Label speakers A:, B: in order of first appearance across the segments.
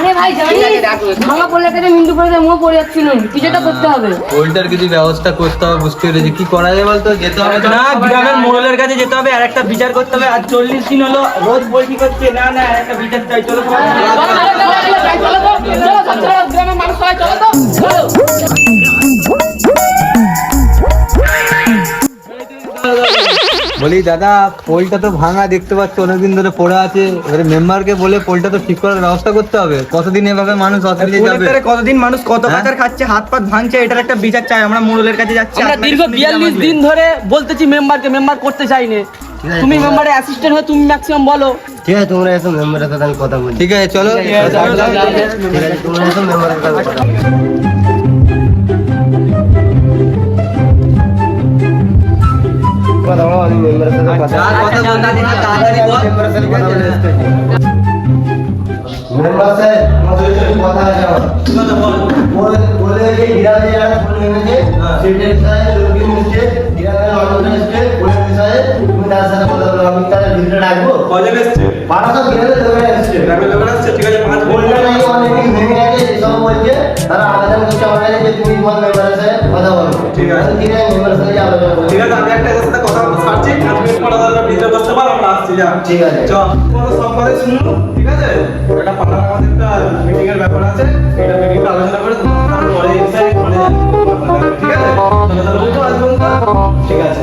A: আরে ভাই জানি ভাঙা পড়লে কেটে মিন্টু পড়ে মুখ পড়ে যাচ্ছিল কিছুটা করতে হবে।
B: ওইটার কিছু ব্যবস্থা করতে হবে বুঝতে পেরেছি। কি করা যায় বলতো? যেতে হবে
C: না গ্রামের মোড়লের কাছে যেতে হবে আর একটা বিচার করতে হবে। আর চল্লিশ দিন হলো রোজ বলছি করছে না না একটা বিচার চাই চলো।
B: বলি দাদা পোলটা তো ভাঙা দেখতে পাচ্ছ অনেকদিন ধরে পড়ে আছে। এবারে মেম্বারকে বলে পোলটা তো ঠিক করার ব্যবস্থা করতে হবে। কতদিন এভাবে মানুষ অসুবিধা যাবে?
C: কতদিন মানুষ কত
B: হ্যাঁ?
C: পাচার খাচ্ছে হাত পাত ভাঙছে এটার একটা বিচার চাই আমরা মোড়লের কাছে যাচ্ছি
D: আমরা দীর্ঘ বিয়াল্লিশ। দিন ধরে বলতেছি মেম্বারকে মেম্বার করতে চাইনি। তুমি মেম্বারের অ্যাসিস্ট্যান্ট হয়ে তুমি ম্যাক্সিমাম বলো।
E: ঠিক আছে তোমরা এসো মেম্বারের সাথে আমি কথা বলি।
B: ঠিক আছে চলো।
E: ঠিক আছে তোমরা এসো মেম্বারের সাথে কথা আমি মেম্বারের সাথে কথা
B: বলতে তাড়াতাড়ি বল।
E: বলে। মেম্বার সাহেব, আমাদের সাথে কথা আছে আমার। বলে- বলে যে গ্রামে যারা ফুল নেমেছে, সেটার বিষয়ে লোকজন এসছে, গ্রামের মানুষজন এসছে, ফুলের বিষয়ে তুমি তার সাথে কথা বলো। আমি তার ভিতরে ডাকবো।
F: কজন এসছে
E: বারো সব গ্রামের লোকেরা এসছে।
F: গ্রামের ঠিক আছে পাঁচ
E: বললে নাকি অনেকদিন ভেঙে বলছে। তারা আবেদন করছে আমার যে তুমি তোমার মেম্বারের সাথে কথা বলো।
F: ঠিক আছে।
E: আছে, মেম্বারের সাথে গিয়ে আলোচনা
F: ঠিক আছে আমি একটা সাথে কথা পাঁচ মিনিট পর দাদা ভিডিও করতে পারো আমরা আসছি যা
E: ঠিক আছে।
F: চ তোমরা কথা শুনো ঠিক আছে একটা পাড়ার আমাদের একটা মিটিং এর ব্যাপার আছে এটা মিটিং আলোচনা করে তারপর পরে ইনসাইড করে ঠিক আছে ঠিক আছে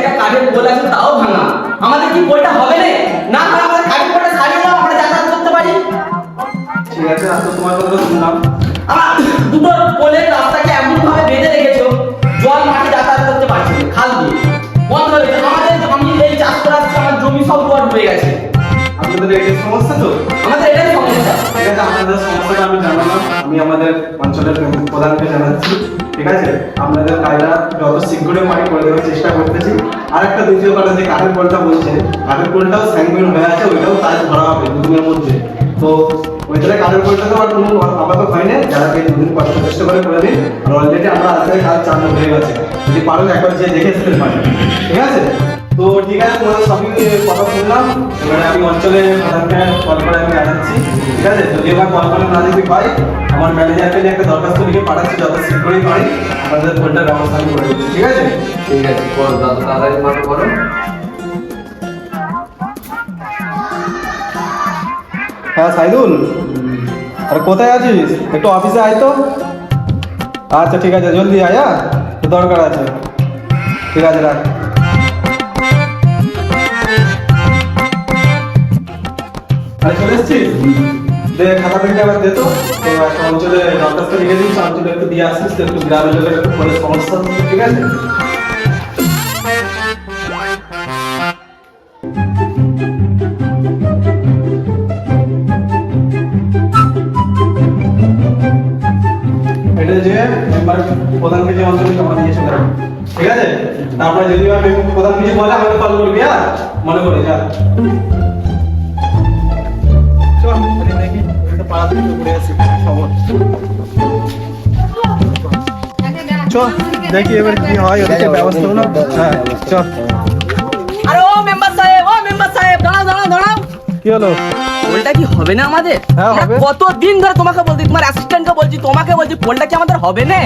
D: একটা কাঠের পোল আছে তাও ভাঙা। আমাদের কি পোলটা হবে না না হয় আমাদের কাঠের পোলটা সারিয়ে দাও আমরা যাতায়াত করতে পারি।
F: ঠিক আছে আজ তো তোমার কথা শুনলাম।
D: আমার দুটো পোলের রাস্তাকে এমন ভাবে বেঁধে রেখেছো জল মাটি যাতায়াত করতে পারছি খাল দিয়ে। বন্ধ হয়ে আমাদের আমি এই চাষ আমার জমি সব জল হয়ে গেছে।
F: আপনাদের এই সমস্যা তো?
D: আমাদের সমস্যা
F: ঠিক আছে, আপনাদের সমস্যাটা আমি জানালাম। আমি আমাদের অঞ্চলের প্রধানকে জানাচ্ছি, ঠিক আছে? আপনাদের কাজটা যত শীঘ্রই পারি করে দেওয়ার চেষ্টা করতেছি। আর একটা দ্বিতীয় কথা, যে কাঠের পোলটা বলছে কাঠের পোলটাও স্যাংমেন্ট হয়ে আছে, ওইটাও কাজ ধরা হবে দুদিনের মধ্যে। তো ওইটারে কাঠের পোলটা তো আর কোনো আপাতত হয়নি যারা এই দুদিন কষ্ট চেষ্টা করে করে দিন, আর অলরেডি আমরা আজকে কাজ চালু হয়ে গেছে। যদি পারেন একবার যে দেখে এসে পারেন। ঠিক আছে? তো ঠিক আছে তোমাদের সবই কথা শুনলাম। এবারে আমি অঞ্চলে প্রধানকে কল করে আমি জানাচ্ছি। ঠিক আছে যদি এবার কল করে না যদি পাই আমার ম্যানেজারকে একটা দরখাস্ত লিখে পাঠাচ্ছি যত শীঘ্রই পারি আমাদের ফোনটার ব্যবস্থা আমি করে দিচ্ছি। ঠিক আছে?
B: ঠিক আছে করো তাড়াতাড়ি মাঠে করো
F: হ্যাঁ সাইদুল? আরে কোথায় আছিস? একটু অফিসে আয় তো। আচ্ছা ঠিক আছে জলদি আয় হ্যাঁ? দরকার আছে। ঠিক আছে রাখ। আরে চলে এসছিস দে খাতা পেনটা আবার দে তো। একটা অঞ্চলে দরখাস্ত লিখে দিস অঞ্চলে একটু দিয়ে আসিস একটু গ্রামের লোকের একটু পরে সমস্যা, ঠিক আছে? ঠিক আছে? তারপরে যদি প্রধান কিছু বলে, আমাকে কল করবি হ্যাঁ? মনে করে যা। দেখি এবার কি হয় ব্যবস্থা হলো হ্যাঁ হ্যাঁ, হবে।
D: কত দিন তোমাকে বলছি তোমার বলছি তোমাকে বলছি কি আমাদের হবে না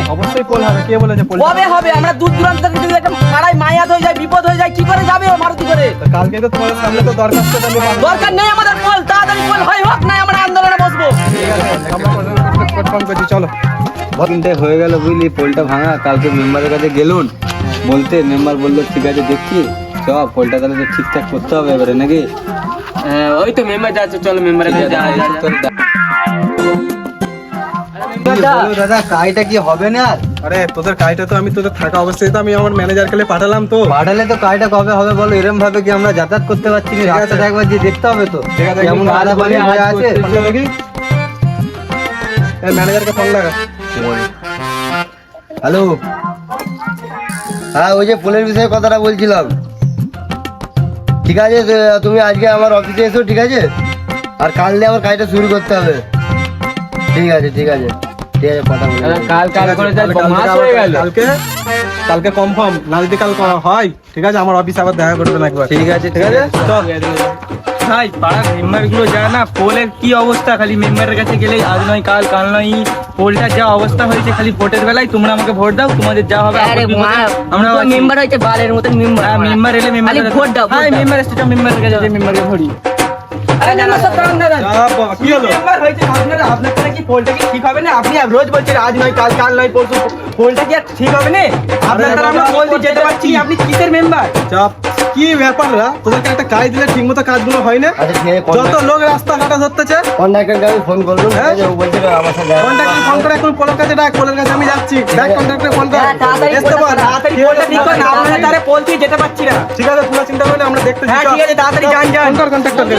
F: হবে
D: আমরা দূর দূরান্ত থেকে মায়াত হয়ে যায় বিপদ হয়ে যায় কি করে যাবে দরকার নেই আমাদের পোল তাড়াতাড়ি হয় হোক না আমরা আন্দোলনে বসবো।
F: ঠিক আছে আমরা কনফার্ম করছি চলো।
B: দিনটাই হয়ে গেল বুঝলি পোলটা ভাঙা কালকে মেম্বারের কাছে গেলুন। বলতে মেম্বার বলল ঠিক আছে দেখছি। চ পোলটা তাহলে তো ঠিকঠাক করতে হবে এবারে নাকি?
C: হ্যাঁ, ওই তো মেম্বার যাচ্ছে চলো মেম্বারের কাছে যাওয়া
B: দাদা কাজটা কি হবে না? আর?
F: তোদের কাজটা তো আমি তোদের থাকা অবস্থায় তো আমি আমার ম্যানেজার কালে পাঠালাম তো।
B: পাঠালে তো কাজটা কবে হবে বলো? এরম ভাবে কি আমরা যাতায়াত করতে পারছি না? রাস্তাটা একবার যে দেখতে হবে তো। কেমন আদা পানি হয়ে আছে?
F: ম্যানেজারকে ফোন লাগা।
E: হ্যালো। হ্যাঁ ওই যে পোলের বিষয়ে কথাটা বলছিলাম। ঠিক আছে তুমি আজকে আমার অফিসে এসো ঠিক আছে? আর কাল দিয়ে আমার কাজটা শুরু করতে হবে। ঠিক আছে ঠিক আছে।
C: কাল কাল করে
F: কালকে
C: মাস হয়ে গেল।
F: কালকে কালকে কনফার্ম না যদি কাল হয় ঠিক আছে আমার অফিসে আবার দেখা করবেন একবার।
B: ঠিক আছে
F: ঠিক আছে? চল।
C: ভাই পাড়ার মেম্বারগুলো যায় না পোলের কি অবস্থা? খালি মেম্বারের কাছে গেলেই আজ নয় কাল কাল নয় পোলটার যা অবস্থা হয়েছে খালি ভোটের বেলায় তোমরা আমাকে ভোট দাও তোমাদের যা হবে আমরা
A: মেম্বার হইতে বালের মতন মেম্বার।
C: হ্যাঁ মেম্বার এলে মেম্বার
A: ভোট দাও,
C: হ্যাঁ। মেম্বার এসে মেম্বারের কাছে যে মেম্বারকে ধরি আপনি রোজ বলছেন আজ নয় কাল কাল নয় পরশু পোলটা কি আর ঠিক হবে না? আপনার আমরা
F: বাবা,
C: যেতে পারছি আপনি কিসের মেম্বার
F: চাপ। কি ব্যাপার রা? তোদেরকে একটা কাজ দিলে ঠিক মতো কাজগুলো হয় না?
E: আচ্ছা
F: যত লোক রাস্তা কাটা ধরতেছে
E: কন্ট্রাক্টরকে আমি ফোন করলাম ও আমার সাথে
F: কন্ট্রাক্টর ফোন করে এখন পোলের কাছে ডাক পোলের কাছে আমি যাচ্ছি। ডাক কন্ট্রাক্টর ফোন কর।
A: হ্যাঁ,
F: আসতে বল
C: তাড়াতাড়ি পোলটা ঠিক করে না পোল দিয়ে যেতে পারছি না।
F: ঠিক আছে পুরো চিন্তা করে আমরা দেখতে
C: হ্যাঁ ঠিক আছে তাড়াতাড়ি যান যান।
F: ফোন কর কন্ট্রাক্টরকে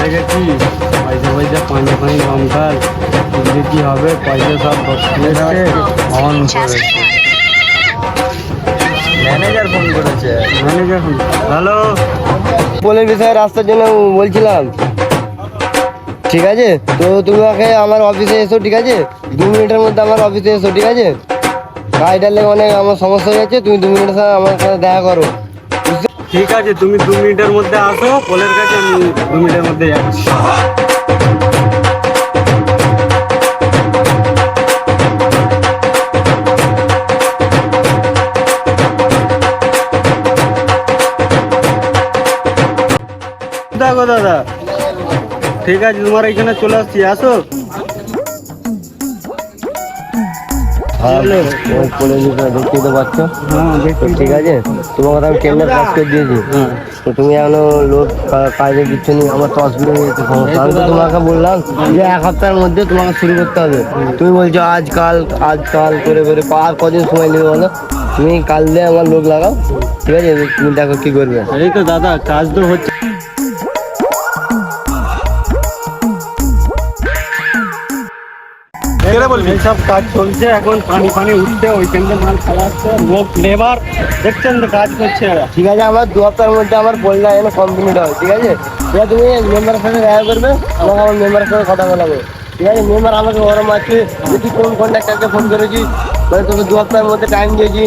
B: দেখেছি পয়সা পয়সা পানি পানি কি হবে পয়সা সব ম্যানেজার ফোন করেছে। ম্যানেজার ফোন হ্যালো
E: পোলের বিষয়ে রাস্তার জন্য বলছিলাম। ঠিক আছে? তো তুমি আমাকে আমার অফিসে এসো ঠিক আছে? দু মিনিটের মধ্যে আমার অফিসে এসো ঠিক আছে? গাড়িটার লেগে অনেক আমার সমস্যা হয়ে যাচ্ছে তুমি দু মিনিটের সাথে আমার সাথে দেখা করো।
B: ঠিক আছে তুমি দু মিনিটের মধ্যে আসো পোলের কাছে আমি দু মিনিটের মধ্যে যাচ্ছি। দেখো দাদা। ঠিক আছে তোমার এখানে চলে আসছি আসো।
E: হ্যাঁ দেখতেই তো পাচ্ছ
B: হ্যাঁ
E: ঠিক আছে? তোমার কথা আমি টেন্ডার পাস করে দিয়েছি? তো তুমি এখনও কাজে আমার তো অসুবিধা হয়ে যেতে সমস্যা। আমি তো তোমাকে বললাম যে এক সপ্তাহের মধ্যে তোমাকে শুরু করতে হবে। তুমি বলছো আজ কাল আজ কাল করে করে আর কদিন সময় নেবে বলো? তুমি কাল দিয়ে আমার লোক লাগাও। ঠিক আছে? তুমি দেখো কি করবে।
B: এই তো দাদা কাজ তো হচ্ছে।
F: কেটে বলবি?
B: সব কাজ চলছে এখন পানি পানি উঠছে ওইখানে মাল খাওয়া আসছে লোক লেবার দেখছেন তো কাজ করছে
E: ঠিক আছে আমার দু হপ্তাহের মধ্যে আমার পোলটা যেন কমপ্লিট হয় ঠিক আছে? এবার তুমি মেম্বারের সাথে দেখা করবে আমাকে আমার মেম্বারের সাথে কথা বলাবে। ঠিক আছে মেম্বার আমাকে গরম আছে তুই কোন কন্ট্রাক্টারকে ফোন করেছি মানে তোকে দু হপ্তাহের মধ্যে টাইম দিয়েছি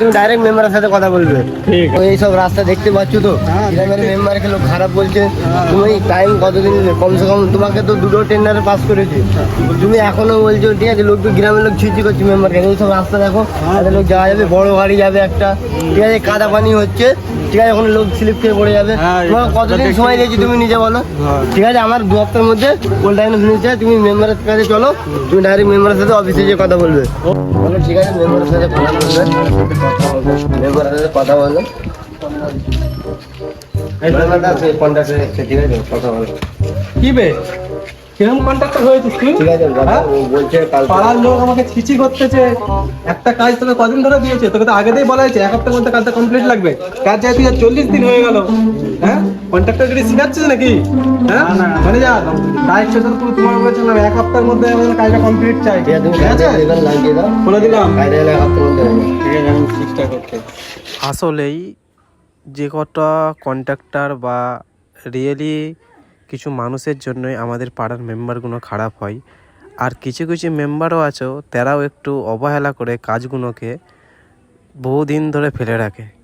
E: তুমি ডাইরেক্ট মেম্বারের সাথে কথা বলবে।
B: এই
E: সব এইসব রাস্তা দেখতে পাচ্ছ তো? গ্রামের মেম্বারকে লোক খারাপ বলছে। তুমি টাইম কতদিন কমসে কম তোমাকে তো দুটো টেন্ডারে পাস করেছি। তুমি এখনও বলছো ঠিক আছে লোক গ্রামের লোক ছিচি করছে মেম্বারকে এইসব রাস্তা দেখো। লোক যাওয়া যাবে বড় গাড়ি যাবে একটা। ঠিক আছে কাদা পানি হচ্ছে। ঠিক আছে এখন লোক স্লিপ খেয়ে পড়ে যাবে।
B: হ্যাঁ,
E: তোমাকে কতদিন সময় দিয়েছি তুমি নিজে বলো।
B: হ্যাঁ।
E: ঠিক আছে আমার দু সপ্তাহের মধ্যে কোল্ড টাইম ফিনিশে তুমি মেম্বারের কাছে চলো তুমি ডাইরেক্ট মেম্বারের সাথে অফিসে গিয়ে কথা বলবে। বলো ঠিক আছে মেম্বারের সাথে কথা বলবে। মেম্বারের সাথে কথা কন্ট্যাক্টে ঠিক আছে কথা বলো।
F: কি বে? কীরকম কন্ট্রাক্টর হয়েছিস তুই
E: ঠিক আছে কথা? ও বলছে
F: পাড়ার লোক আমাকে ছিচি করতেছে। একটা কাজ তোকে কদিন ধরে দিয়েছে? তোকে তো আগেতেই বলা হয়েছে এক সপ্তাহের মধ্যে কাজটা কমপ্লিট লাগবে। কাজ যেহেতু আর চল্লিশ দিন হয়ে গেল। হ্যাঁ? কন্ট্রাক্টর গিয়ে শিখাচ্ছিস নাকি? হ্যাঁ? মানে যা দায়িত্ব তো তুমি তোমার বলছো না এক সপ্তাহের মধ্যে আমাদের কাজটা কমপ্লিট চাই।
E: ঠিক আছে
F: বলে দিলাম।
B: ঠিক আছে আমি চেষ্টা করতে
G: আসলেই যে কটা কন্ট্রাক্টর বা রিয়েলি কিছু মানুষের জন্যই আমাদের পাড়ার মেম্বারগুলো খারাপ হয়। আর কিছু কিছু মেম্বারও আছে, তারাও একটু অবহেলা করে কাজগুলোকে বহুদিন ধরে ফেলে রাখে।